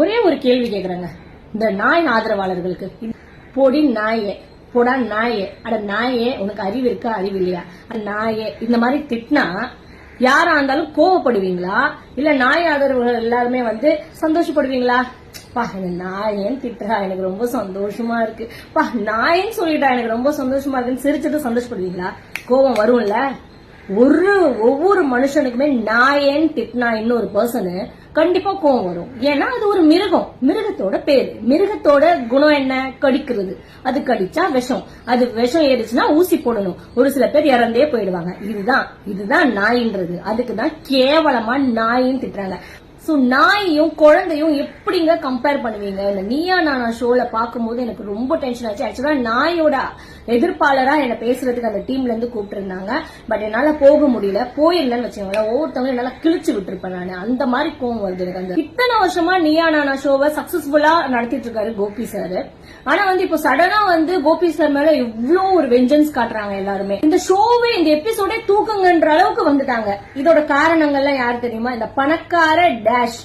ஒரே ஒரு கேள்வி கேக்குறாங்க. இந்த நாய் ஆதரவாளர்களுக்கு. பொடி நாயே பொடா நாயே. அட நாயே உனக்கு அறிவு இருக்கா அறிவு இல்லையா? நாயே. இந்த மாதிரி திட்டினா யாரா இருந்தாலும் கோவப்படுவீங்களா? இல்ல நாய் ஆதரவுகள் எல்லாருமே வந்து சந்தோஷப்படுவீங்களா? பா எனக்கு நாயேன்னு திட்டுறா. எனக்கு ரொம்ப சந்தோஷமா இருக்கு. பா நாயேன்னு சொல்லிட்டா எனக்கு ரொம்ப சந்தோஷமா இருக்குன்னு சிரிச்சிட்டு சந்தோஷப்படுவீங்களா? கோவம் வரும்ல. ஒரு ஒவ்வொரு மனுஷனுக்குமே நாயேன்னு திட்டினா இன்னொரு பர்சனு கண்டிப்பா கோவம் வரும். ஏன்னா அது ஒரு மிருகம். மிருகத்தோட பேரு. மிருகத்தோட குணம் என்ன? கடிக்கிறது. அது கடிச்சா விஷம். அது விஷம் ஏறிச்சுன்னா ஊசி போடணும். ஒரு சில பேர் இறந்தே போயிடுவாங்க. இதுதான். இதுதான் நாயின்றது. அதுக்கு தான் கேவலமா நாயின்னு திட்டுறாங்க. சோ நாயையும் குழந்தையும் எப்படிங்க கம்பேர் பண்ணுவீங்க? இந்த நீயா நானா ஷோல பாக்கும்போது எனக்கு ரொம்ப டென்ஷன் ஆச்சு. ஆக்சுவலா நாயோட எதிர்ப்பாளரா என்னை பேசுறதுக்கு அந்த டீம்ல இருந்து பட் என்னால போக முடியல. போயிடலன்னு வச்சுக்கோங்களேன் ஒவ்வொருத்தவங்களும் என்னால கிழிச்சு விட்டுருப்பேன் நான். அந்த மாதிரி கோவம் வருது எனக்கு அந்த இத்தனை வருஷமா நீயா நானா ஷோவை சக்சஸ்ஃபுல்லா நடத்திட்டு இருக்காரு கோபி சார் ஆனா வந்து இப்போ சடனா வந்து கோபி சார் மேல இவ்வளோ ஒரு வெஞ்சன்ஸ் காட்டுறாங்க எல்லாருமே. இந்த ஷோவே இந்த எபிசோடே தூக்குங்கன்ற அளவுக்கு வந்துட்டாங்க. இதோட காரணங்கள்லாம் யார் தெரியுமா? இந்த பணக்கார டேஷ்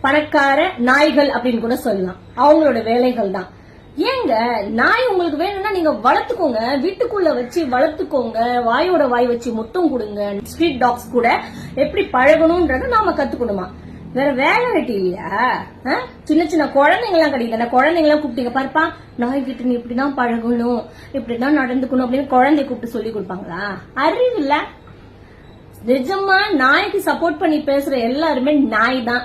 பணக்கார நாய்கள் அப்படின்னு கூட சொல்லலாம். அவங்களோட வேலைகள் தான் ஏங்க நாய் உங்களுக்கு வேணும்னா நீங்க வளர்த்துக்கோங்க. வீட்டுக்குள்ள வச்சு வளர்த்துக்கோங்க. வாயோட வாய் வச்சு முத்தம் கொடுங்க. ஸ்ட்ரீட் டாக்ஸ் கூட எப்படி பழகணும்ன்றத நாம கத்துக்கணுமா? வேற வேலை வெட்டி இல்லையா? ஆ? சின்ன சின்ன குழந்தைங்க எல்லாம் கிடைக்கல குழந்தைங்க எல்லாம் கூப்பிட்டீங்க. பாருப்பா நாய் கிட்ட நீ இப்படிதான் பழகணும். இப்படிதான் நடந்துக்கணும் அப்படின்னு குழந்தை கூப்பிட்டு சொல்லி கொடுப்பாங்களா? அறிவு இல்ல நிஜமா நாய்க்கு சப்போர்ட் பண்ணி பேசுற எல்லாருமே நாய் தான்.